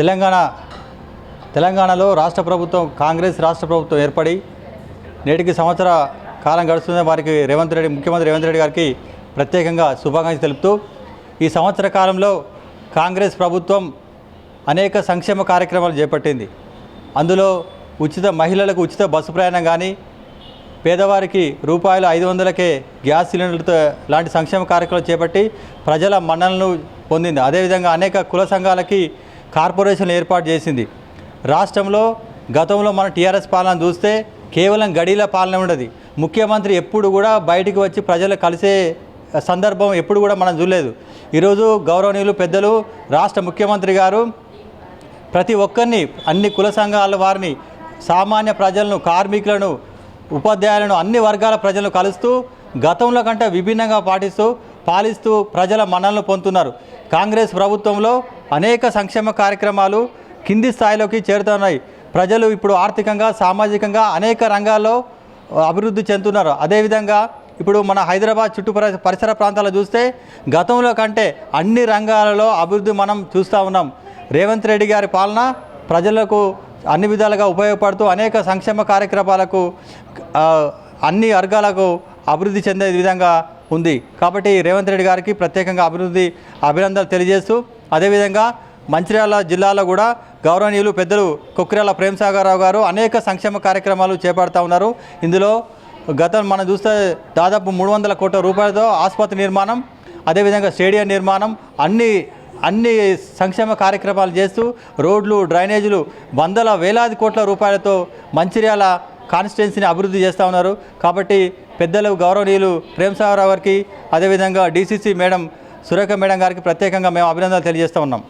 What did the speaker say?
తెలంగాణ తెలంగాణలో రాష్ట్ర ప్రభుత్వం కాంగ్రెస్ రాష్ట్ర ప్రభుత్వం ఏర్పడి నేటికి సంవత్సర కాలం గడుస్తున్న వారికి రేవంత్ రెడ్డి ముఖ్యమంత్రి రేవంత్ రెడ్డి గారికి ప్రత్యేకంగా శుభాకాంక్షలు తెలుపుతూ ఈ సంవత్సర కాలంలో కాంగ్రెస్ ప్రభుత్వం అనేక సంక్షేమ కార్యక్రమాలు చేపట్టింది. అందులో ఉచిత మహిళలకు ఉచిత బస్సు ప్రయాణం కానీ పేదవారికి రూపాయలు ఐదు వందలకే గ్యాస్ సిలిండర్తో లాంటి సంక్షేమ కార్యక్రమాలు చేపట్టి ప్రజల మన్ననలు పొందింది. అదేవిధంగా అనేక కుల సంఘాలకి కార్పొరేషన్లు ఏర్పాటు చేసింది. రాష్ట్రంలో గతంలో మన టీఆర్ఎస్ పాలన చూస్తే కేవలం గడీల పాలన ఉండదు. ముఖ్యమంత్రి ఎప్పుడు కూడా బయటికి వచ్చి ప్రజలు కలిసే సందర్భం ఎప్పుడు కూడా మనం చూడలేదు. ఈరోజు గౌరవనీయులు పెద్దలు రాష్ట్ర ముఖ్యమంత్రి గారు ప్రతి ఒక్కరిని అన్ని కుల సంఘాల వారిని సామాన్య ప్రజలను కార్మికులను ఉపాధ్యాయులను అన్ని వర్గాల ప్రజలను కలుస్తూ గతంలో కంటే విభిన్నంగా పాటిస్తూ పాలిస్తూ ప్రజల మన్నలను పొందుతున్నారు. కాంగ్రెస్ ప్రభుత్వంలో అనేక సంక్షేమ కార్యక్రమాలు కింది స్థాయిలోకి చేరుతున్నాయి. ప్రజలు ఇప్పుడు ఆర్థికంగా సామాజికంగా అనేక రంగాల్లో అభివృద్ధి చెందుతున్నారు. అదేవిధంగా ఇప్పుడు మన హైదరాబాద్ చుట్టూ పరిసర ప్రాంతాలు చూస్తే గతంలో కంటే అన్ని రంగాలలో అభివృద్ధి మనం చూస్తూ ఉన్నాం. రేవంత్ రెడ్డి గారి పాలన ప్రజలకు అన్ని విధాలుగా ఉపయోగపడుతూ అనేక సంక్షేమ కార్యక్రమాలకు అన్ని వర్గాలకు అభివృద్ధి చెందే విధంగా ఉంది. కాబట్టి రేవంత్ రెడ్డి గారికి ప్రత్యేకంగా అభివృద్ధి అభినందనలు తెలియజేస్తూ అదేవిధంగా మంచిర్యాల జిల్లాలో కూడా గౌరవనీయులు పెద్దలు కొక్కిరాల ప్రేమసాగరరావు గారు అనేక సంక్షేమ కార్యక్రమాలు చేపడతా ఉన్నారు. ఇందులో గతం మనం చూస్తే దాదాపు మూడు వందల కోట్ల రూపాయలతో ఆసుపత్రి నిర్మాణం అదేవిధంగా స్టేడియం నిర్మాణం అన్ని అన్ని సంక్షేమ కార్యక్రమాలు చేస్తూ రోడ్లు డ్రైనేజీలు వందల వేలాది కోట్ల రూపాయలతో మంచిర్యాల కాన్స్టిట్యున్సీని అభివృద్ధి చేస్తూ ఉన్నారు. కాబట్టి పెద్దలు గౌరవనీయులు ప్రేమసాగరరావు గారికి అదేవిధంగా డీసీసీ మేడం సురేఖ మేడం గారికి ప్రత్యేకంగా మేము అభినందనలు తెలియజేస్తూ ఉన్నాం.